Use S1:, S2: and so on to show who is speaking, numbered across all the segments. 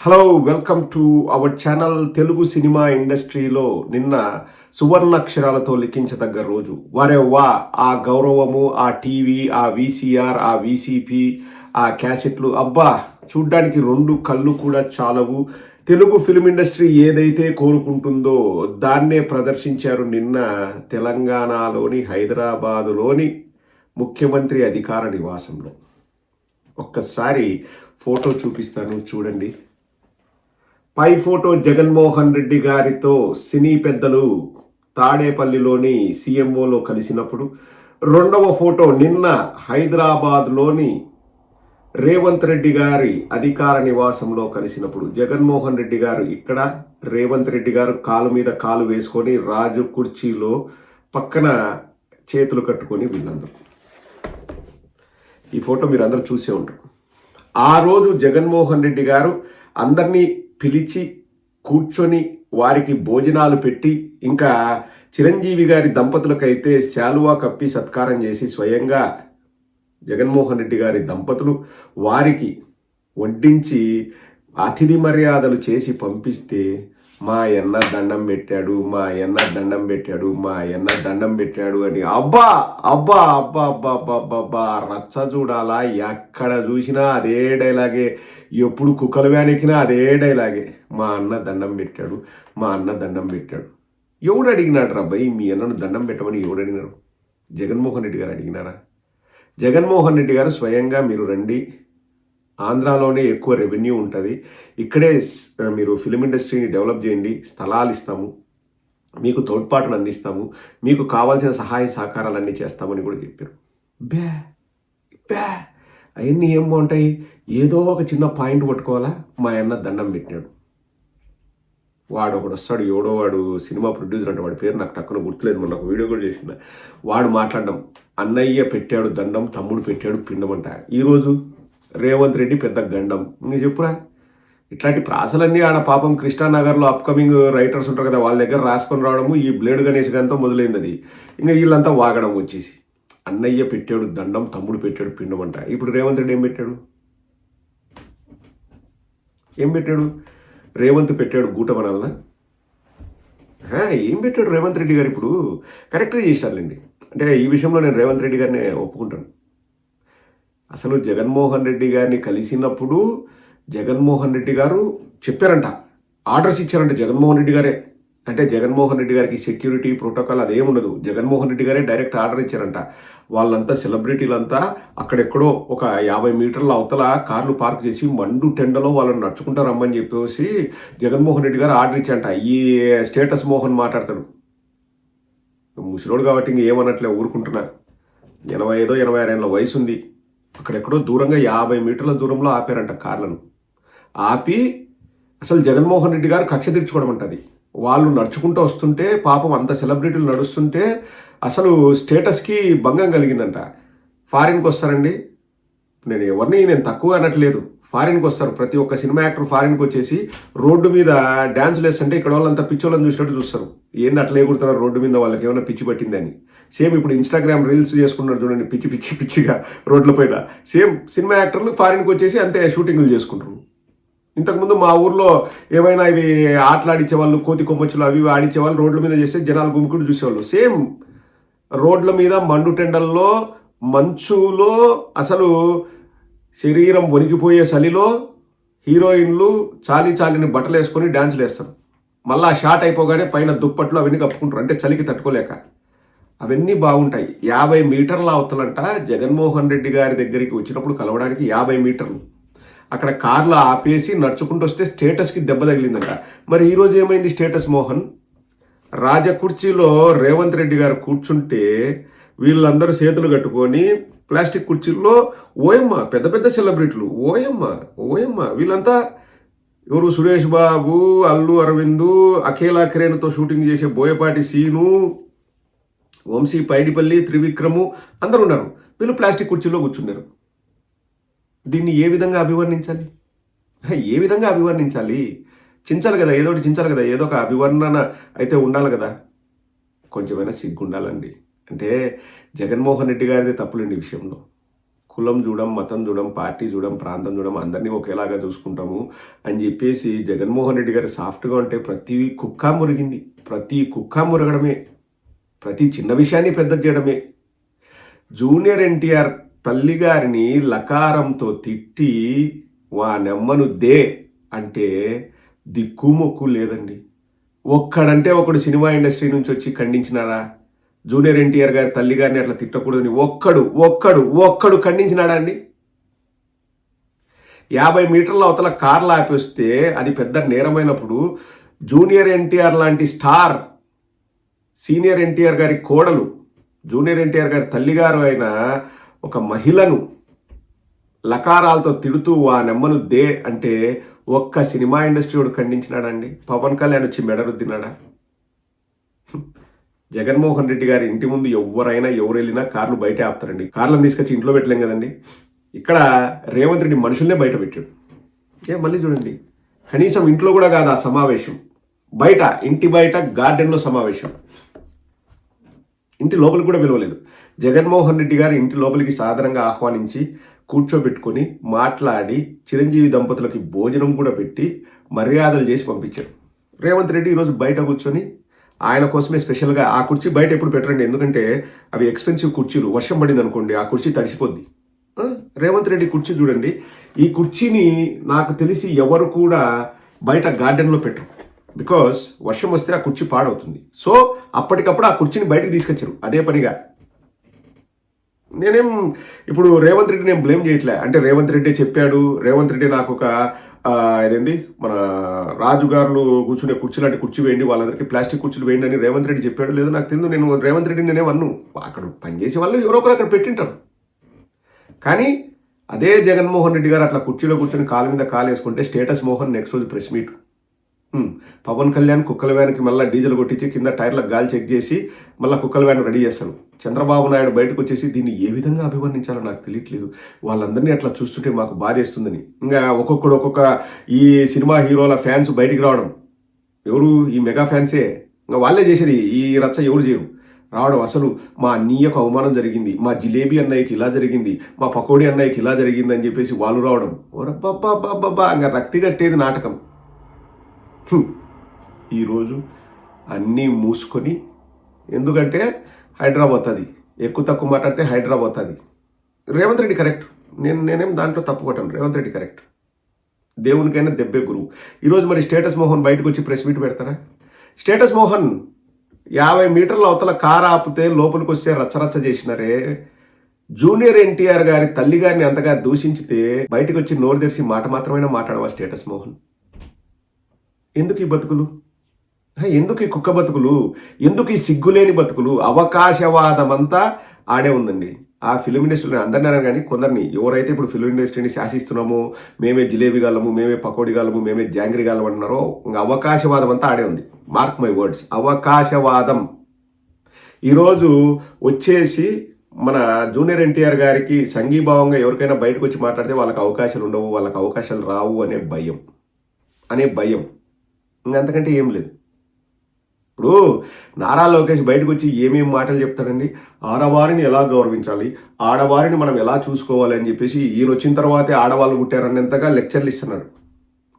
S1: Hello welcome to our channel Telugu cinema ఇండస్ట్రీలో నిన్న సువర్ణ అక్షరాలతో లిఖించదగ్గ రోజు. వారే వా ఆ గౌరవము ఆ టీవీ ఆ వీసీఆర్ ఆ వీసీపీ ఆ క్యాసెట్లు. అబ్బా చూడ్డానికి రెండు కళ్ళు కూడా చాలవు. తెలుగు ఫిల్మ్ ఇండస్ట్రీ ఏదైతే కోరుకుంటుందో దాన్నే ప్రదర్శించారు నిన్న తెలంగాణలోని హైదరాబాదులోని ముఖ్యమంత్రి అధికార నివాసంలో. ఒక్కసారి ఫోటో చూపిస్తాను చూడండి. పై ఫోటో జగన్మోహన్ రెడ్డి గారితో సినీ పెద్దలు తాడేపల్లిలోని సీఎంఓలో కలిసినప్పుడు రెండవ ఫోటో నిన్న హైదరాబాద్లోని రేవంత్ రెడ్డి గారి అధికార నివాసంలో కలిసినప్పుడు జగన్మోహన్ రెడ్డి గారు ఇక్కడ రేవంత్ రెడ్డి గారు కాలు మీద కాలు వేసుకొని రాజు కుర్చీలో పక్కన చేతులు కట్టుకొని వీళ్ళందరూ ఈ ఫోటో మీరు అందరూ చూసే ఉంటారు. ఆ రోజు జగన్మోహన్ రెడ్డి గారు అందరినీ పిలిచి కూర్చొని వారికి భోజనాలు పెట్టి ఇంకా చిరంజీవి గారి దంపతులకైతే శాలువా కప్పి సత్కారం చేసి స్వయంగా జగన్మోహన్ రెడ్డి గారి దంపతులు వారికి వడ్డించి అతిథి మర్యాదలు చేసి పంపిస్తే మా ఎన్న దండం పెట్టాడు మా ఎన్న దండం పెట్టాడు మా ఎన్న దండం పెట్టాడు అని. అబ్బా అబ్బా అబ్బా అబ్బా అబ్బా అబ్బా అబ్బా రచ్చ చూడాలా? ఎక్కడ చూసినా అదే డైలాగే. ఎప్పుడు కుక్కలు వ్యానెక్కినా అదే డైలాగే. మా అన్న దండం పెట్టాడు మా అన్న దండం పెట్టాడు. ఎవడు అడిగినాడు అబ్బాయి? మీ అన్నను దండం పెట్టమని ఎవడు అడిగినారు జగన్మోహన్ రెడ్డి గారు అడిగినారా? జగన్మోహన్ రెడ్డి గారు స్వయంగా మీరు రండి. ఆంధ్రాలోనే ఎక్కువ రెవెన్యూ ఉంటుంది. ఇక్కడే మీరు ఫిలిం ఇండస్ట్రీని డెవలప్ చేయండి స్థలాలు ఇస్తాము మీకు తోడ్పాటును అందిస్తాము మీకు కావాల్సిన సహాయ సహకారాలన్నీ చేస్తామని కూడా చెప్పారు. బ్యా బ్యా అవన్నీ ఏం బాగుంటాయి? ఏదో ఒక చిన్న పాయింట్ పట్టుకోవాలా? మా అన్న దండం పెట్టినాడు. వాడు ఒకడు వస్తాడు ఎవడో వాడు సినిమా ప్రొడ్యూసర్ అంటే వాడి పేరు నాకు టక్కున గుర్తులేదు మొన్న ఒక వీడియో కూడా చేసిన వాడు మాట్లాడడం అన్నయ్య పెట్టాడు దండం తమ్ముడు పెట్టాడు పిండమంట ఈరోజు రేవంత్ రెడ్డి పెద్ద గండం. ఇంక చెప్పురా? ఇట్లాంటి ప్రాసలన్నీ ఆడ పాపం కృష్ణానగర్లో అప్కమింగ్ రైటర్స్ ఉంటారు కదా వాళ్ళ దగ్గర రాసుకొని రావడము ఈ బ్లేడ్ గణేష్ గారితో మొదలైంది అది ఇంకా వీళ్ళంతా వాగడం వచ్చేసి. అన్నయ్య పెట్టాడు దండం తమ్ముడు పెట్టాడు పిండమంట ఇప్పుడు రేవంత్ రెడ్డి ఏం పెట్టాడు? ఏం పెట్టాడు? రేవంత్ పెట్టాడు గూట ఏం పెట్టాడు రేవంత్ రెడ్డి గారు ఇప్పుడు? కరెక్ట్గా చేశారులేండి. అంటే ఈ విషయంలో నేను రేవంత్ రెడ్డి గారిని ఒప్పుకుంటాను. అసలు జగన్మోహన్ రెడ్డి గారిని కలిసినప్పుడు జగన్మోహన్ రెడ్డి గారు చెప్పారంట. ఆర్డర్స్ ఇచ్చారంట జగన్మోహన్ రెడ్డి గారే. అంటే జగన్మోహన్ రెడ్డి గారికి సెక్యూరిటీ ప్రోటోకాల్ అదేం ఉండదు. జగన్మోహన్ రెడ్డి గారే డైరెక్ట్ ఆర్డర్ ఇచ్చారంట. వాళ్ళంతా సెలబ్రిటీలంతా అక్కడెక్కడో ఒక యాభై మీటర్ల అవతల కార్లు పార్క్ చేసి మండు టెండలో వాళ్ళని నడుచుకుంటూ రమ్మని చెప్పేసి జగన్మోహన్ రెడ్డి గారు ఆర్డర్ ఇచ్చారంట. ఈ స్టేటస్ మోహన్ మాట్లాడతాడు. ముసలోడు కాబట్టి ఇంక ఊరుకుంటున్నా. ఎనభై ఐదో ఎనభై ఆరేళ్ళ వయసు ఉంది అక్కడెక్కడో దూరంగా యాభై మీటర్ల దూరంలో ఆపారంట కార్లను. ఆపి అసలు జగన్మోహన్ రెడ్డి గారు కక్ష తీర్చుకోవడం అంటది వాళ్ళు నడుచుకుంటూ వస్తుంటే పాపం అంత సెలబ్రిటీలు నడుస్తుంటే అసలు స్టేటస్కి భంగం కలిగిందంట. ఫారిన్కి వస్తారండి. నేను ఎవరిని నేను తక్కువ అనట్లేదు. ఫారిన్కి వస్తారు. ప్రతి ఒక్క సినిమా యాక్టర్ ఫారిన్కి వచ్చేసి రోడ్డు మీద డ్యాన్స్ లేస్తుంటే ఇక్కడ వాళ్ళంతా పిచ్చోళ్ళని చూసినట్టు చూస్తారు. ఏంది అట్లా ఎగురుతున్నారు రోడ్డు మీద వాళ్ళకి ఏమైనా పిచ్చి పట్టిందని. సేమ్ ఇప్పుడు ఇన్స్టాగ్రామ్ రీల్స్ చేసుకున్నారు చూడండి పిచ్చి పిచ్చి పిచ్చిగా రోడ్ల పైన. సేమ్ సినిమా యాక్టర్లు ఫారిన్కి వచ్చేసి అంతే షూటింగ్లు చేసుకుంటారు ఇంతకుముందు మా ఊర్లో ఏమైనా ఇవి ఆటలాడించే వాళ్ళు కోతి కొమ్మచ్చులు అవి ఇవి ఆడించే వాళ్ళు రోడ్ల మీద చేస్తే జనాలు గుమికుడు చూసేవాళ్ళు. సేమ్ రోడ్ల మీద మండు టెండల్లో మంచులో అసలు శరీరం వణికిపోయే చలిలో హీరోయిన్లు చాలి చాలిని బట్టలు వేసుకొని డ్యాన్సులు వేస్తారు. మళ్ళీ ఆ అయిపోగానే పైన దుప్పట్లు అవన్నీ కప్పుకుంటారు. అంటే చలికి తట్టుకోలేక. అవన్నీ బాగుంటాయి. యాభై మీటర్ల అవతలంట జగన్మోహన్ రెడ్డి గారి దగ్గరికి వచ్చినప్పుడు కలవడానికి యాభై మీటర్లు. అక్కడ కార్లో ఆపేసి నడుచుకుంటూ వస్తే స్టేటస్కి దెబ్బ తగిలిందంట. మరి ఈరోజు ఏమైంది స్టేటస్ మోహన్? రాజకుర్చీలో రేవంత్ రెడ్డి గారు కూర్చుంటే వీళ్ళందరూ చేతులు కట్టుకొని ప్లాస్టిక్ కుర్చీల్లో ఓయమ్మ పెద్ద పెద్ద సెలబ్రిటీలు ఓయమ్మ ఓయమ్మ. వీళ్ళంతా ఎవరు సురేష్ బాబు అల్లు అరవిందు అఖేలా కిరేణ్తో షూటింగ్ చేసే బోయపాటి సీను వంశీ పైడిపల్లి త్రివిక్రము అందరూ ఉన్నారు. వీళ్ళు ప్లాస్టిక్ కుర్చీలో కూర్చున్నారు. దీన్ని ఏ విధంగా అభివర్ణించాలి? ఏ విధంగా అభివర్ణించాలి? చించాలి కదా ఏదో ఒకటి చించాలి కదా ఏదో ఒక అభివర్ణన అయితే ఉండాలి కదా. కొంచెమైనా సిగ్గు ఉండాలండి అంటే జగన్మోహన్ రెడ్డి గారిది తప్పులేండి విషయంలో. కులం చూడం మతం చూడం పార్టీ చూడం ప్రాంతం చూడం అందరినీ ఒకేలాగా చూసుకుంటాము అని చెప్పేసి జగన్మోహన్ రెడ్డి గారు సాఫ్ట్గా ఉంటే ప్రతి కుక్క మురిగింది. ప్రతి కుక్క మురగడమే. ప్రతి చిన్న విషయాన్ని పెద్ద చేయడమే. జూనియర్ ఎన్టీఆర్ తల్లిగారిని లకారంతో తిట్టి వా నెమ్మను దే అంటే దిక్కుమొక్కు లేదండి. ఒక్కడంటే ఒకడు సినిమా ఇండస్ట్రీ నుంచి వచ్చి ఖండించినారా? జూనియర్ ఎన్టీఆర్ గారి తల్లి గారిని అట్లా తిట్టకూడదని ఒక్కడు ఒక్కడు ఒక్కడు ఖండించినాడా అండి? యాభై మీటర్ల అవతల కార్లు ఆపేస్తే అది పెద్ద నేరమైనప్పుడు జూనియర్ ఎన్టీఆర్ లాంటి స్టార్ సీనియర్ ఎన్టీఆర్ గారి కోడలు జూనియర్ ఎన్టీఆర్ గారి తల్లిగారు అయిన ఒక మహిళను లకారాలతో తిడుతూ ఆ నెమ్మను దే అంటే ఒక్క సినిమా ఇండస్ట్రీ వాడు ఖండించినాడండి పవన్ కళ్యాణ్ వచ్చి మెడరుద్దినాడా జగన్మోహన్ రెడ్డి గారి ఇంటి ముందు ఎవరైనా ఎవరు వెళ్ళినా కార్లు బయట ఆపుతారండి. కార్లను తీసుకొచ్చి ఇంట్లో పెట్టలేం కదండి. ఇక్కడ రేవంత్ రెడ్డి మనుషుల్నే బయట పెట్టాడు. ఏ మళ్ళీ చూడండి. కనీసం ఇంట్లో కూడా కాదు ఆ సమావేశం. బయట ఇంటి బయట గార్డెన్లో సమావేశం. ఇంటి లోపలికి కూడా పిలవలేదు. జగన్మోహన్ రెడ్డి గారు ఇంటి లోపలికి సాధారణంగా ఆహ్వానించి కూర్చోబెట్టుకొని మాట్లాడి చిరంజీవి దంపతులకి భోజనం కూడా పెట్టి మర్యాదలు చేసి పంపించారు. రేవంత్ రెడ్డి ఈరోజు బయట కూర్చొని ఆయన కోసమే స్పెషల్గా ఆ కుర్చీ బయట ఎప్పుడు పెట్టరండి. ఎందుకంటే అవి ఎక్స్పెన్సివ్ కుర్చీలు. వర్షం పడింది అనుకోండి ఆ కుర్చీ తడిసిపోద్ది. రేవంత్ రెడ్డి కుర్చీ చూడండి. ఈ కుర్చీని నాకు తెలిసి ఎవరు కూడా బయట గార్డెన్లో పెట్టరు. బికాస్ వర్షం వస్తే ఆ కుర్చీ పాడవుతుంది. సో అప్పటికప్పుడు ఆ కుర్చీని బయటకు తీసుకొచ్చారు. అదే పనిగా. నేనేం ఇప్పుడు రేవంత్ రెడ్డి నేను బ్లేమ్ చేయట్లే? అంటే రేవంత్ రెడ్డి చెప్పాడు. రేవంత్ రెడ్డి నాకు ఒక ఇదేంది? మన రాజుగారులు కూర్చునే కుర్చీ లాంటి కుర్చీ వేయండి వాళ్ళందరికీ ప్లాస్టిక్ కుర్చీలు వేయండి అని రేవంత్ రెడ్డి చెప్పాడు. లేదో నాకు తెలియదు నేను రేవంత్ రెడ్డి నేనే వన్ను. అక్కడ పనిచేసే వాళ్ళు ఎవరో ఒకరు అక్కడ పెట్టింటారు. కానీ అదే జగన్మోహన్ రెడ్డి గారు అట్లా కుర్చీలో కూర్చొని కాలు మీద కాలు వేసుకుంటే స్టేటస్ మోహన్ నెక్స్ట్ రోజు ప్రెస్ మీట్. పవన్ కళ్యాణ్ కుక్కల వ్యాన్కి మళ్ళీ డీజిల్ కొట్టించి కింద టైర్లకు గాలి చెక్ చేసి మళ్ళీ కుక్కల వ్యాన్ రెడీ చేస్తాను చంద్రబాబు నాయుడు బయటకు వచ్చేసి దీన్ని ఏ విధంగా అభివర్ణించాలో నాకు తెలియట్లేదు. వాళ్ళందరినీ అట్లా చూస్తుంటే మాకు బాధేస్తుందని. ఇంకా ఒక్కొక్కడు ఒక్కొక్క ఈ సినిమా హీరోల ఫ్యాన్స్ బయటికి రావడం. ఎవరు? ఈ మెగా ఫ్యాన్సే. ఇంకా వాళ్ళే చేసేది. ఈ రచ్చ ఎవరు చేయరు? రావడం అసలు మా అన్నయ్యకు అవమానం జరిగింది. మా జిలేబీ అన్నయ్యకి ఇలా జరిగింది. మా పకోడీ అన్నయ్యకి ఇలా జరిగింది అని చెప్పేసి వాళ్ళు రావడం. ఓరబ్బబ్బబ్బబ్బా ఇంకా రక్తి కట్టేది నాటకం. ఈరోజు అన్నీ మూసుకొని ఎందుకంటే హైదరాబాద్ అది ఎక్కువ తక్కువ మాట్లాడితే హైదరాబాద్ అది రేవంత్ రెడ్డి కరెక్ట్. నేను నేనేం దాంట్లో తప్పు కొట్టాను రేవంత్ రెడ్డి కరెక్ట్. దేవునికైనా దెబ్బే గురువు. ఈరోజు మరి స్టేటస్ మోహన్ బయటకు వచ్చి ప్రెస్ మీట్ పెడతాడా? స్టేటస్ మోహన్ యాభై మీటర్ల అవతల కారు ఆపితే లోపలికి వస్తే రచ్చరచ్చ చేసినారే. జూనియర్ ఎన్టీఆర్ గారి తల్లి గారిని అంతగా దూషించితే బయటకు వచ్చి నోరు తెరిచి మాట మాత్రమే మాట్లాడవా స్టేటస్ మోహన్? ఎందుకు ఈ బతుకులు? ఎందుకు ఈ కుక్క బతుకులు? ఎందుకు ఈ సిగ్గులేని బతుకులు? అవకాశవాదం అంతా ఆడే ఉందండి. ఆ ఫిలిం ఇండస్ట్రీలో అందరినీ అనను కానీ కొందరిని ఎవరైతే ఇప్పుడు ఫిలిం ఇండస్ట్రీని శాసిస్తున్నామో మేమే జిలేబీ గాలము మేమే పకోడీ గాలము మేమే జాంగ్రీ గాలం అంటున్నారో ఇంకా అవకాశవాదం అంతా ఆడే ఉంది. మార్క్ మై వర్డ్స్ అవకాశవాదం. ఈరోజు వచ్చేసి మన జూనియర్ ఎన్టీఆర్ గారికి సంఘీభావంగా ఎవరికైనా బయటకు వచ్చి మాట్లాడితే వాళ్ళకి అవకాశాలు ఉండవు వాళ్ళకి అవకాశాలు రావు అనే భయం. అనే భయం. ఇంకంతకంటే ఏం లేదు. ఇప్పుడు నారా లోకేష్ బయటకు వచ్చి ఏమేమి మాటలు చెప్తాడండి? ఆడవారిని ఎలా గౌరవించాలి? ఆడవారిని మనం ఎలా చూసుకోవాలి అని చెప్పేసి ఈయన వచ్చిన తర్వాతే ఆడవాళ్ళు పుట్టారన్నంతగా లెక్చర్లు ఇస్తున్నాడు.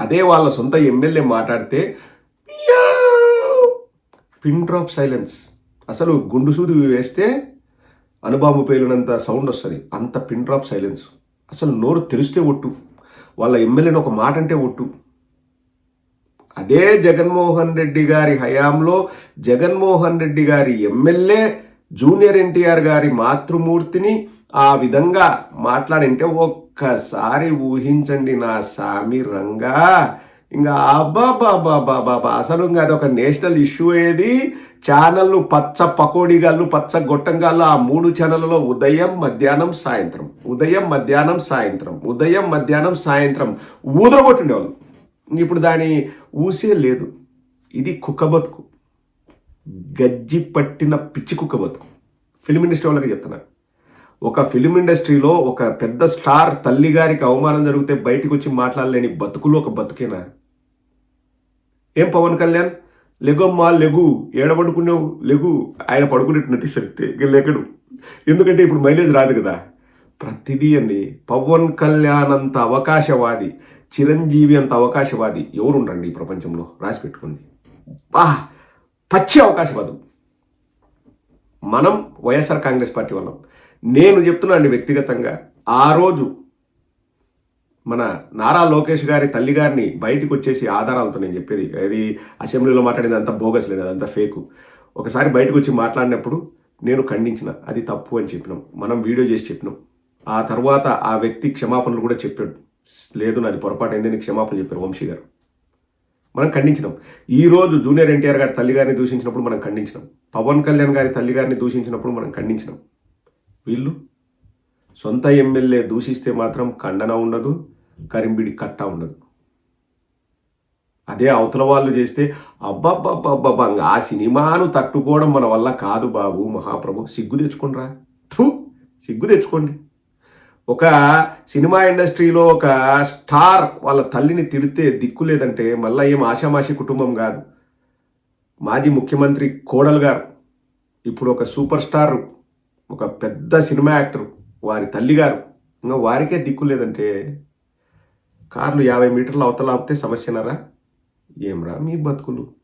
S1: అదే వాళ్ళ సొంత ఎమ్మెల్యే మాట్లాడితే పిన్ డ్రాప్ సైలెన్స్. అసలు గుండు సూది వేస్తే అనుబాంబు పేలినంత సౌండ్ వస్తుంది. అంత పిన్ డ్రాప్ సైలెన్స్. అసలు నోరు తెరిస్తే ఒట్టు. వాళ్ళ ఎమ్మెల్యేని ఒక మాట అంటే ఒట్టు. అదే జగన్మోహన్ రెడ్డి గారి హయాంలో జగన్మోహన్ రెడ్డి గారి ఎమ్మెల్యే జూనియర్ ఎన్టీఆర్ గారి మాతృమూర్తిని ఆ విధంగా మాట్లాడింటే ఒక్కసారి ఊహించండి నా సామి రంగా. ఇంకా అబ్బాబాబాబాబా అసలు ఇంకా అదొక నేషనల్ ఇష్యూ ఏది? ఛానళ్ళు పచ్చ పకోడీగాళ్ళు పచ్చ గొట్టంగాళ్ళు ఆ మూడు ఛానళ్ళలో ఉదయం మధ్యాహ్నం సాయంత్రం. ఉదయం మధ్యాహ్నం సాయంత్రం. ఉదయం మధ్యాహ్నం సాయంత్రం. ఊదరగొట్టుండేవాళ్ళు. ఇప్పుడు దాని ఊసే లేదు. ఇది కుక్క బతుకు. గజ్జి పట్టిన పిచ్చి కుక్క బతుకు. ఫిలిం ఇండస్ట్రీ వాళ్ళకి చెప్తున్నా. ఒక ఫిలిం ఇండస్ట్రీలో ఒక పెద్ద స్టార్ తల్లి గారికి అవమానం జరిగితే బయటికి వచ్చి మాట్లాడలేని బతుకులు ఒక బతుకేనా? ఏం పవన్ కళ్యాణ్? లెగమ్మా లెగు. ఏడబడుకున్నావు? లెగు. ఆయన పడుకునేట్టు నటిస్తాడు లెగడు. ఎందుకంటే ఇప్పుడు మైలేజ్ రాదు కదా. ప్రతిదీ అండి పవన్ కళ్యాణ్ అంత అవకాశవాది. చిరంజీవి అంత అవకాశవాది. ఎవరుండండి ఈ ప్రపంచంలో? రాసి పెట్టుకోండి. బా పచ్చి అవకాశవాదం. మనం వైఎస్ఆర్ కాంగ్రెస్ పార్టీ వాళ్ళం. నేను చెప్తున్నాను వ్యక్తిగతంగా ఆ రోజు మన నారా లోకేష్ గారి తల్లి గారిని బయటకు వచ్చేసి ఆధారాలతో నేను చెప్పేది అది అసెంబ్లీలో మాట్లాడింది అంతా బోగస్ లేదు అదంతా ఫేకు. ఒకసారి బయటకు వచ్చి మాట్లాడినప్పుడు నేను ఖండించిన అది తప్పు అని చెప్పినాం. మనం వీడియో చేసి చెప్పినాం. ఆ తర్వాత ఆ వ్యక్తి క్షమాపణలు కూడా చెప్పాడు. లేదు నాది పొరపాటు అయిందని క్షమాపణ చెప్పారు వంశీ గారు. మనం ఖండించినాం. ఈ రోజు జూనియర్ ఎన్టీఆర్ గారి తల్లి గారిని దూషించినప్పుడు మనం ఖండించినాం. పవన్ కళ్యాణ్ గారి తల్లి గారిని దూషించినప్పుడు మనం ఖండించినాం. వీళ్ళు సొంత ఎమ్మెల్యే దూషిస్తే మాత్రం ఖండన ఉండదు కరింబిడి కట్ట ఉండదు. అదే అవతల వాళ్ళు చేస్తే అబ్బబ్బబ్బబ్బబ్బా ఆ సినిమాను తట్టుకోవడం మన వల్ల కాదు బాబు మహాప్రభు. సిగ్గు తెచ్చుకోండిరా. థూ సిగ్గు తెచ్చుకోండి. ఒక సినిమా ఇండస్ట్రీలో ఒక స్టార్ వాళ్ళ తల్లిని తిడితే దిక్కు లేదంటే మళ్ళీ ఏం ఆషామాషి కుటుంబం కాదు. మాజీ ముఖ్యమంత్రి కోడల్ గారు ఇప్పుడు ఒక సూపర్ స్టార్ ఒక పెద్ద సినిమా యాక్టర్ వారి తల్లి గారు ఇంకా వారికే దిక్కు లేదంటే కార్లు యాభై మీటర్లు అవతల ఆపితే సమస్యనరా? రా మీ బతుకులు?